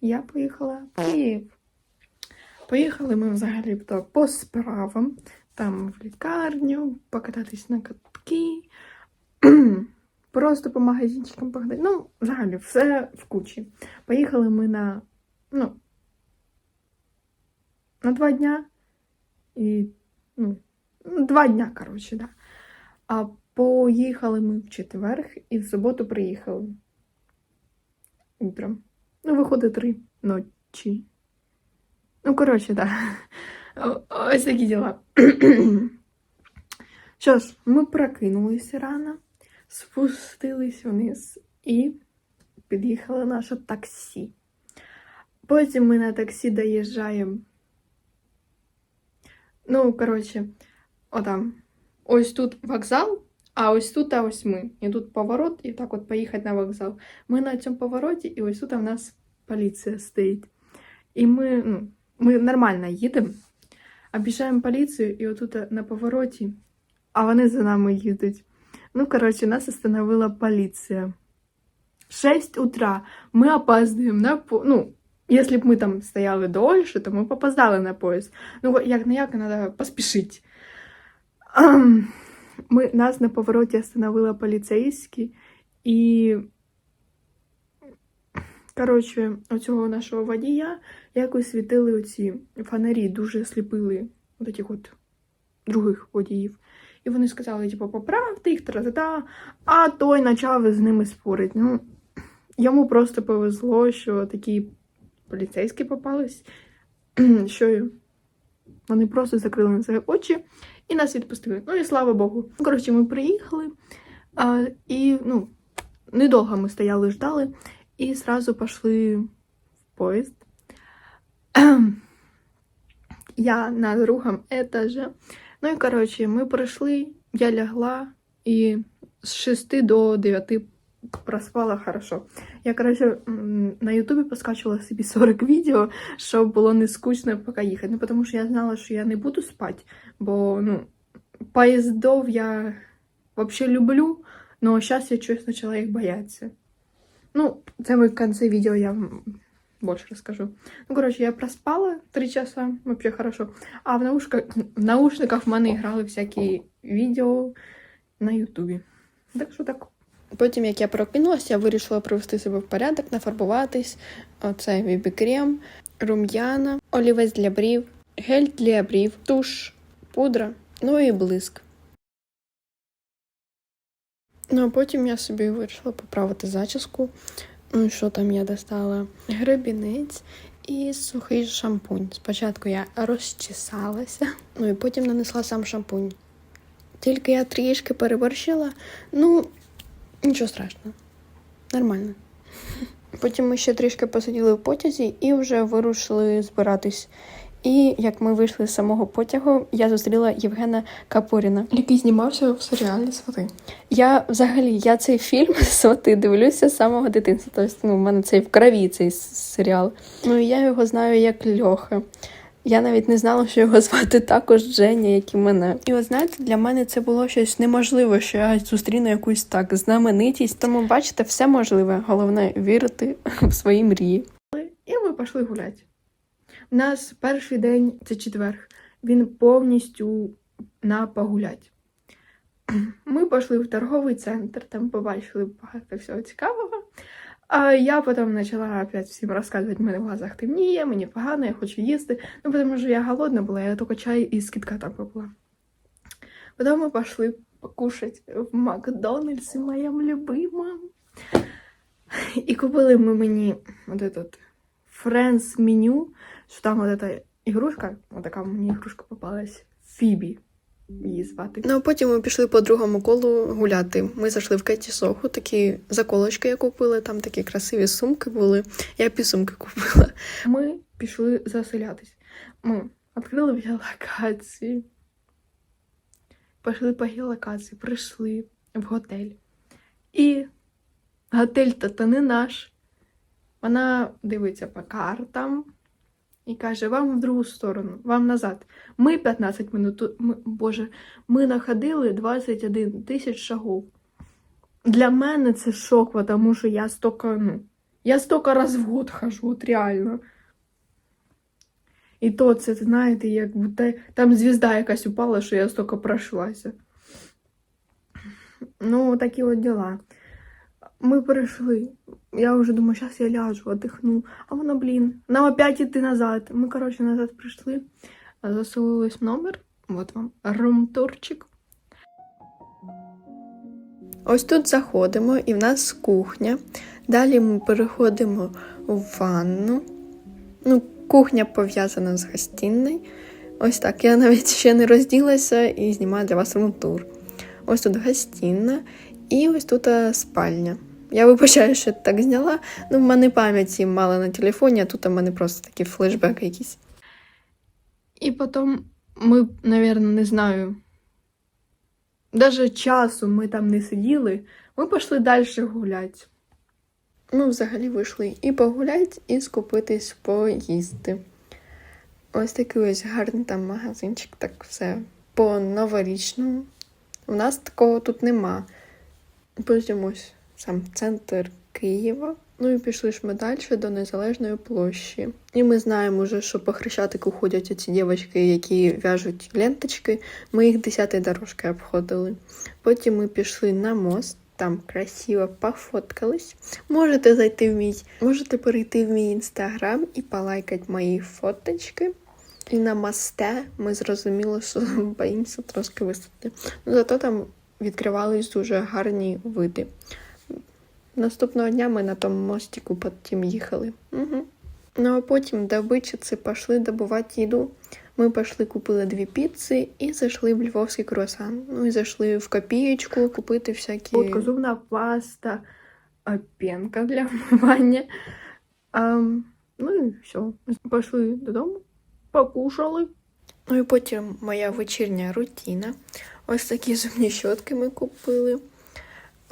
я поїхала в Київ. Поїхали ми взагалі по справам, там в лікарню, покататись на катки, просто по магазинчикам погадати. Ну, взагалі, все в кучі. Поїхали ми на, ну, на два дня. І, ну, два дня, коротше, да. А поїхали ми в четверг і в суботу приїхали. Утром. Ну, виходить три ночі. Ну, коротше, так. Да. Ось такі діла. Що ж, ми прокинулися рано, спустились вниз і під'їхало наше таксі. Потім ми на таксі доїжджаємо. Ну, коротше, отам. Ось тут вокзал, а ось тут, а ось ми. І тут поворот, і так от поїхати на вокзал. Ми на цьому повороті, і ось тут у нас поліція стоїть. І ми, ну, ми нормально їдемо, обіжаємо поліцію, і отут на повороті, а вони за нами їдуть. Ну, коротше, нас остановила поліція. 6 утра. Ми опаздуємо на по... Ну, якщо б ми там стояли дольше, то ми б опоздали на поїзд. Ну, як не як, треба поспішити. Ми, нас на повороті остановила поліцейський, і, коротше, оцього нашого водія якось світили оці фонарі, дуже сліпили от от других водіїв. І вони сказали, типу, поправте їх, тра-та-та, а той почав з ними спорити. Ну, йому просто повезло, що такі поліцейські попались, що вони просто закрили на це очі і нас відпустили. Ну і слава Богу. Коротше, ми приїхали, а, і ну, недовго ми стояли, ждали, і зразу пішли в поїзд. Я на другому етажі. Ну і коротше, ми пройшли, я лягла і з 6 до 9 проспала хорошо. Я, коротше, на Ютубі поскачувала собі 40 відео, щоб було не скучно поки їхати. Ну, тому що я знала, що я не буду спати, бо ну, поїздов я взагалі люблю, але зараз я щось почала їх боятися. Ну, це в кінці відео я вам больше расскажу. Ну, короче, я проспала три часа, вообще хорошо. А в наушниках, в наушниках в мене грали всякі відео на Ютубі. Так що так. Потім, як я прокинулася, я вирішила привести себе в порядок, нафарбуватись. Оце бібі-крем, рум'яна, олівець для брів, гель для брів, туш, пудра, ну і блиск. Ну, а потім я собі вирішила поправити зачіску. Ну, що там я достала? Гребінець і сухий шампунь. Спочатку я розчесалася, ну і потім нанесла сам шампунь. Тільки я трішки переборщила, ну, нічого страшного. Нормально. Потім ми ще трішки посиділи в потязі і вже вирушили збиратись. І як ми вийшли з самого потягу, я зустріла Євгена Капоріна, який знімався в серіалі Свати. Я взагалі я цей фільм Свати дивлюся з самого дитинства. Тобто, ну, в мене цей в крові цей серіал. Ну і я його знаю як Льоха. Я навіть не знала, що його звати також Женя, як і мене. І от знаєте, для мене це було щось неможливе, що я зустріну якусь так знаменитість. Тому бачите, все можливе. Головне вірити в свої мрії. І ми пішли гуляти. У нас перший день це четверг. Він повністю на погулять. Ми пішли в торговий центр, там побачили багато всього цікавого. А я потім почала опять всім розказувати, мене в глазах темніє, мені погано, я хочу їсти. Ну, тому що я голодна була, я тільки чай із кітката попила. Потім ми пішли покушать в Макдональдсі, моєму любимому. І купили ми мені вот этот Friends меню, що там вот эта ігрушка, вот така мені ігрушка попалась, Фібі її звати. Ну, а потім ми пішли по другому колу гуляти. Ми зайшли в Кеті Соху, такі заколочки я купила, там такі красиві сумки були. Я півсумки купила. Ми пішли заселятись. Ми відкрили геолокації. Пішли по геолокації, прийшли в готель. І готель-то то не наш. Вона дивиться по картам і каже: вам в другу сторону, вам назад. Ми 15 минут. Ми, Боже, ми находили 21 тисяч шагов. Для мене це шок, тому що я стільки, ну, Я столько раз в год хожу, от реально. І то це, знаєте, як будто там звізда якась упала, що я столько пройшлася. Ну, такі от діла. Ми прийшли. Я вже думаю, зараз я ляжу, отдихну. А воно, блін, нам опять іти назад. Ми, коротше, назад прийшли, заселились в номер. Вот вам румтурчик. Ось тут заходимо, і в нас кухня. Далі ми переходимо в ванну. Ну, кухня пов'язана з гостинною. Ось так. Я навіть ще не розділася і знімаю для вас румтур. Ось тут гостинна і ось тут спальня. Я вибачаю, що так зняла. Ну, в мене пам'яті мало на телефоні, а тут у мене просто такі флешбеки якісь. І потім ми, мабуть, не знаю. Даже часу ми там не сиділи, ми пішли далі гуляти. Ми взагалі вийшли і погуляти, і скупитись поїсти. Ось такий ось гарний там магазинчик, так все по новорічному. У нас такого тут нема. Потім ось сам центр Києва. Ну і пішли ж ми далі до Незалежної площі. І ми знаємо вже, що по Хрещатику ходять оці дівчатки, які в'яжуть ленточки. Ми їх десятої дорожки обходили. Потім ми пішли на мост, там красиво пофоткались. Можете зайти в мій, можете перейти в мій інстаграм і полайкати мої фоточки. І на мосте ми зрозуміли, що боїмося трошки висоти. Ну, зато там відкривались дуже гарні види. Наступного дня ми на тому мостику потім їхали. Угу. Ну а потім до Вичиці пішли добувати їду. Ми пішли, купили дві піци і зайшли в львовський круасан. Ну і зайшли в копієчку купити всякі. Будка, зубна паста, пенка для вмивання. А, ну і все. Пішли додому, покушали. Ну і потім моя вечірня рутина. Ось такі зубні щотки ми купили.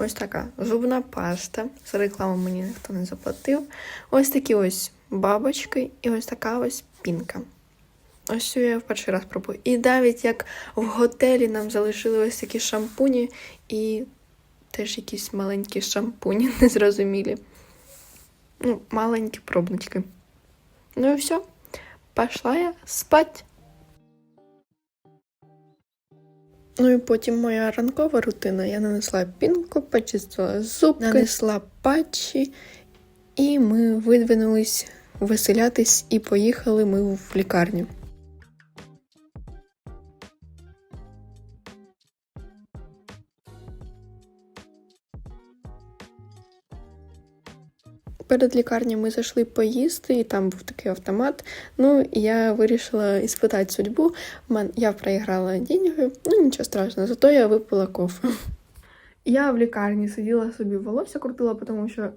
Ось така зубна паста. За рекламу мені ніхто не заплатив. Ось такі ось бабочки і ось така ось пінка. Ось цю я в перший раз пробую. І навіть як в готелі нам залишили ось такі шампуні і теж якісь маленькі шампуні, незрозумілі. Ну, маленькі пробнички. Ну і все. Пішла я спать. Ну і потім моя ранкова рутина. Я нанесла пінку, почистила зубки, нанесла патчі, і ми видвинулись веселятись і поїхали ми в лікарню. Перед лікарнею ми зайшли поїсти, і там був такий автомат. Ну, і я вирішила іспитати судьбу. Я проіграла деньги, ну нічого страшного, зато я випила кофе. Я в лікарні сиділа собі волосся крутила, тому що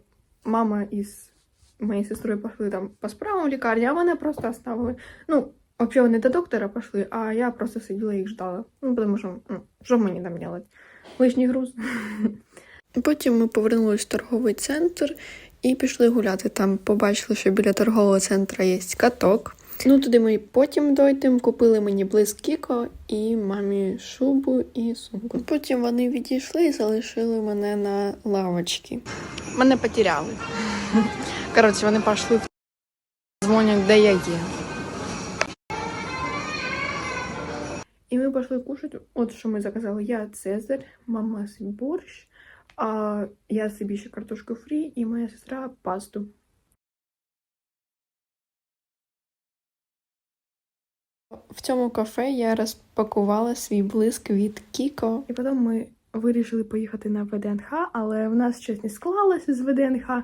мама із моєю сестрою пішли там по справам в лікарні, а мене просто оставили. Ну, взагалі вони до доктора пішли, а я просто сиділа і їх ждала. Ну, тому що, ну, що мені там робити? Лишній груз. Потім ми повернулись в торговий центр і пішли гуляти. Там побачили, що біля торгового центру є каток. Ну, туди ми потім дойдемо, купили мені блиск Кіко і мамі шубу і сумку. Потім вони відійшли і залишили мене на лавочці. Мене потеряли. Коротше, вони пішли в дзвонять, де я є. І ми пішли кушати. От що ми заказали. Я Цезарь, мама борщ, а я собі ще картошку фрі і моя сестра пасту. В цьому кафе я розпакувала свій блиск від Кіко. І потім ми вирішили поїхати на ВДНХ, але в нас щось не склалося з ВДНХ,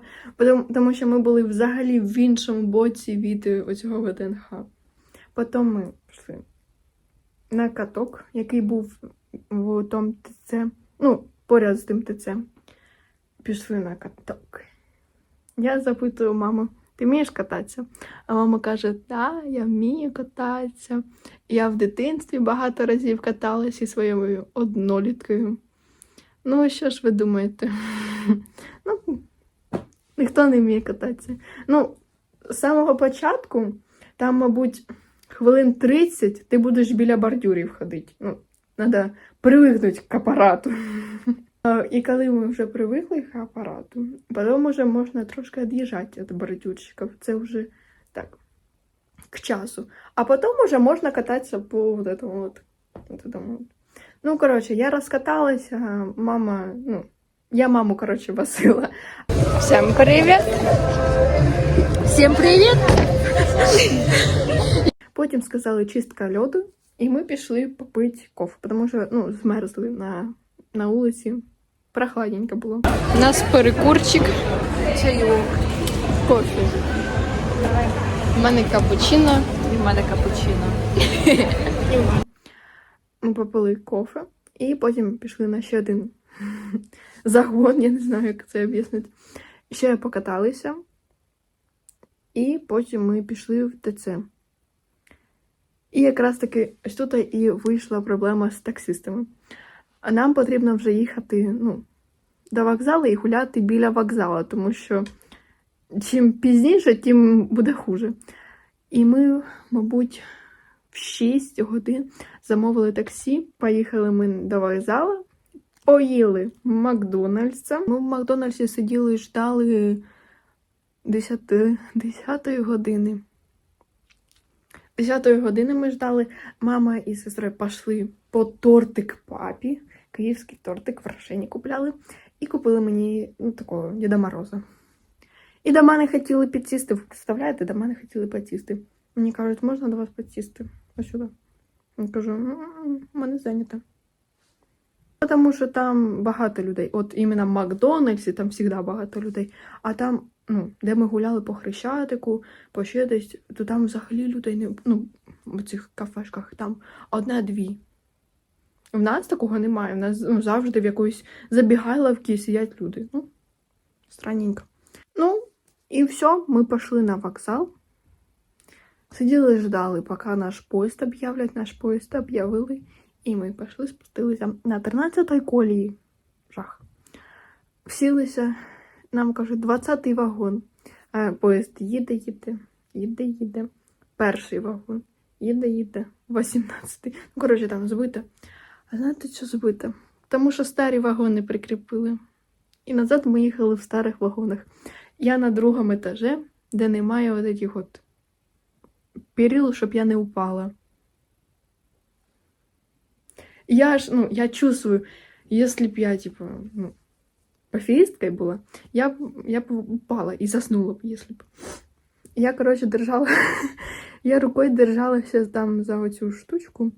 тому, що ми були взагалі в іншому боці від оцього ВДНХ. Потім ми пішли на каток, який був в тому ТЦ, ну, поряд з тим ТЦ. Пішли на каток. Я запитую маму, ти вмієш кататися? А мама каже, так, я вмію кататися. Я в дитинстві багато разів каталася зі своєю одноліткою. Ну, що ж ви думаєте? ну, ніхто не вміє кататися. Ну, з самого початку, там, мабуть, хвилин 30 ти будеш біля бордюрів ходити. Ну, треба привикнути к апарату. Е, І коли ми вже привикли к апарату, потім вже можна трошки від'їжджати від бордюрчиків. Це вже так, к часу. А потім вже можна кататися по вот этому вот, вот этому вот. Ну, коротше, я розкаталася, мама, ну, я маму, коротше, басила. Всім привіт! Всем привет! Потім сказали чистка льоду, І ми пішли попити кофе, тому що ну, змерзли на, на вулиці. Прохладненько було. У нас перекурчик. Чайок. Кофе. У мене капучино. І в мене капучино. Ми попили кофе, і потім пішли на ще один загон, я не знаю, як це об'яснити. Ще покаталися, і потім ми пішли в ТЦ. І якраз таки ось тут і вийшла проблема з таксистами. Нам потрібно вже їхати ну, до вокзалу і гуляти біля вокзалу, тому що чим пізніше, тим буде хуже. І ми, мабуть, в 6 годин замовили таксі, поїхали ми до вокзалу, поїли Макдональдса. Ми в Макдональдсі сиділи і ждали 10, 10 години. 10 години ми ждали. Мама і сестра пішли по тортик папі. Київський тортик в Рошені купляли. І купили мені ну, такого Діда Мороза. І до мене хотіли підсісти. Ви представляєте, до мене хотіли підсісти. Мені кажуть, можна до вас підсісти? Ось сюди. Я кажу, «М, в мене зайнято. Тому що там багато людей. От іменно в Макдональдсі там завжди багато людей. А там, ну, де ми гуляли по Хрещатику, по ще десь, то там взагалі людей не ну, в цих кафешках там одна-дві. В нас такого немає. В нас ну, завжди в якоїсь забігайловці сидять люди. Ну, странненько. Ну, і все, ми пішли на вокзал. Сиділи, ждали, поки наш поїзд об'являть, наш поїзд об'явили. І ми пішли, спустилися на 13-й колії. Жах. Всілися, нам кажуть, 20-й вагон. А поїзд їде, їде, їде, їде. Перший вагон. Їде, їде. 18-й. Ну, коротше, там збито. А знаєте, що збито? Тому що старі вагони прикріпили. І назад ми їхали в старих вагонах. Я на другому етажі, де немає от этих от перил, щоб я не упала. Я ж, ну, я чувствую, если б я, типа, ну, аферисткой была, я, б- я бы упала и заснула бы, если бы. Я, короче, держала, я рукой держалася там за оцю штучку,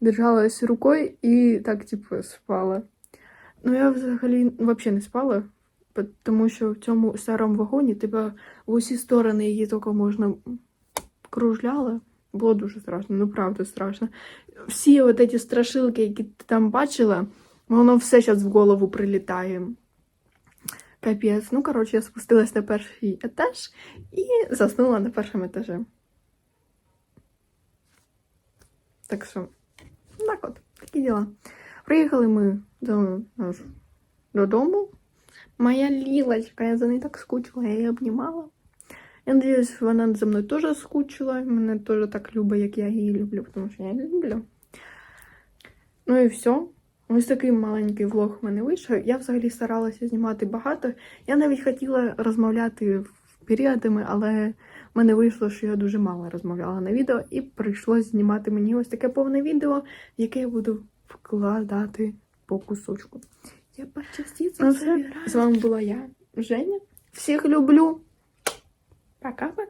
держалась рукой і так, типу, спала. Ну, я взагалі взагалі не спала, пот- тому що в цьому старому вагоні тебе в усі сторони її тільки можна кружляла. Було дуже страшно, ну правда страшно. Всі от ці страшилки, які ти там бачила, воно все зараз в голову прилітає. Капець. Ну, коротше, я спустилась на перший етаж і заснула на першому етажі. Так що, так от, такі діла. Приїхали ми до, додому. Моя лілочка, я за нею так скучила, я її обнімала. Я надіюсь, вона за мною теж скучила. Мене теж так любить, як я її люблю, тому що я її люблю. Ну і все. Ось такий маленький влог в мене вийшов. Я взагалі старалася знімати багато. Я навіть хотіла розмовляти періодами, але в мене вийшло, що я дуже мало розмовляла на відео, і прийшлось знімати мені ось таке повне відео, в яке я буду вкладати по кусочку. Я по частицям Ну, З вами була я, Женя. Всіх люблю. Пока-пока.